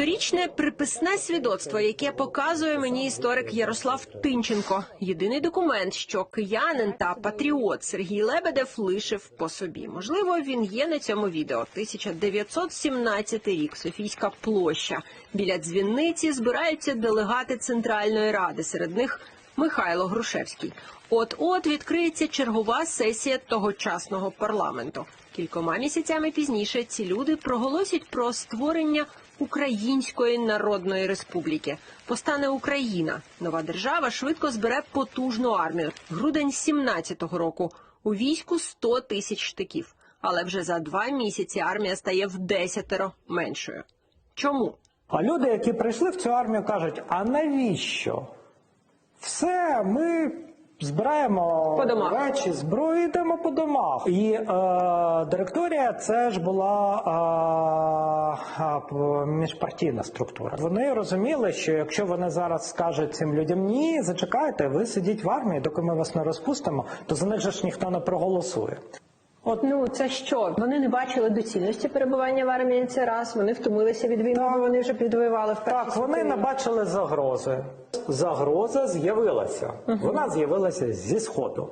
Сторічне приписне свідоцтво, яке показує мені історик Ярослав Тинченко. Єдиний документ, що киянин та патріот Сергій Лебедев лишив по собі. Можливо, він є на цьому відео. 1917 рік, Софійська площа. Біля дзвіниці збираються делегати Центральної ради. Серед них Михайло Грушевський. От-от відкриється чергова сесія тогочасного парламенту. Кількома місяцями пізніше ці люди проголосять про створення Української Народної Республіки. Постане Україна. Нова держава швидко збере потужну армію. Грудень 17-го року. У війську 100 тисяч штиків. Але вже за два місяці армія стає в десятеро меншою. Чому? А люди, які прийшли в цю армію, кажуть: а навіщо? Все, ми збираємо речі, зброю йдемо по домах. І е, директорія це ж була е, е, міжпартійна структура. Вони розуміли, що якщо вони зараз скажуть цим людям ні, зачекайте, ви сидіть в армії, доки ми вас не розпустимо, то за них же ж ніхто не проголосує. От ну це що? Вони не бачили доцільності перебування в армії. Це раз. Вони втомилися від війни. бо Вони вже підвоювали в Так, вони не бачили загрози. Загроза з'явилася. Вона з'явилася зі сходу.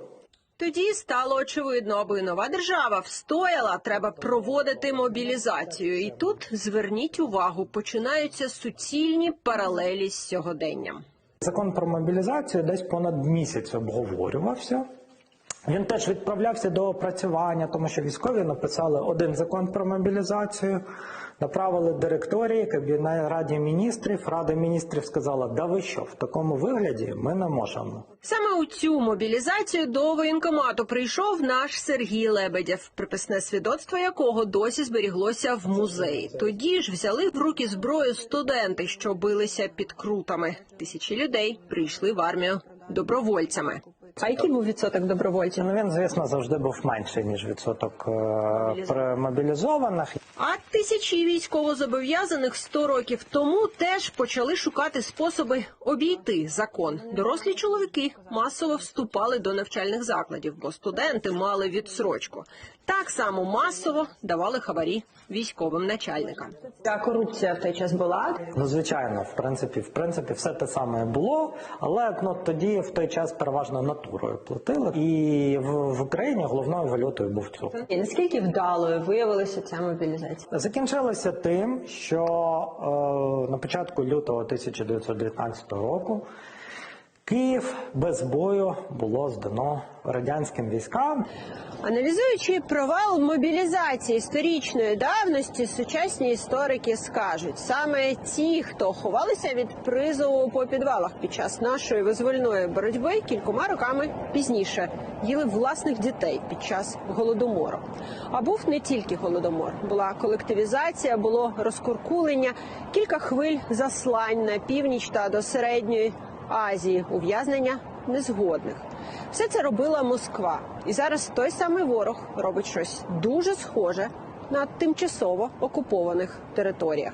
Тоді стало очевидно, аби нова держава встояла, треба проводити мобілізацію. І тут зверніть увагу, починаються суцільні паралелі з сьогоденням. Закон про мобілізацію десь понад місяць обговорювався. Він теж відправлявся до опрацювання, тому що військові написали один закон про мобілізацію, направили директорії, кабінет раді міністрів. Рада міністрів сказала: да ви що, в такому вигляді ми не можемо. Саме у цю мобілізацію до воєнкомату прийшов наш Сергій Лебедєв, приписне свідоцтво якого досі зберіглося в музеї. Тоді ж взяли в руки зброю студенти, що билися під крутами. Тисячі людей прийшли в армію добровольцями. А який був відсоток добровольців? Ну він, звісно, завжди був менший ніж відсоток е, мобілізованих. А тисячі військовозобов'язаних 100 років тому теж почали шукати способи обійти закон. Дорослі чоловіки масово вступали до навчальних закладів, бо студенти мали відсрочку. Так само масово давали хабарі військовим начальникам. Та корупція в той час була. Ну, звичайно, в принципі, в принципі, все те саме було, але ну тоді в той час переважно натурою платили. І в, в Україні головною валютою був цю І наскільки вдалою виявилася ця мобілізація? Закінчилося тим, що е, на початку лютого 1919 року Київ без бою було здано радянським військам. Аналізуючи провал мобілізації історичної давності, сучасні історики скажуть саме ті, хто ховалися від призову по підвалах під час нашої визвольної боротьби, кількома роками пізніше їли власних дітей під час голодомору. А був не тільки голодомор, була колективізація, було розкуркулення, кілька хвиль заслань на північ та до середньої Азії, ув'язнення незгодних. Все це робила Москва, і зараз той самий ворог робить щось дуже схоже на тимчасово окупованих територіях.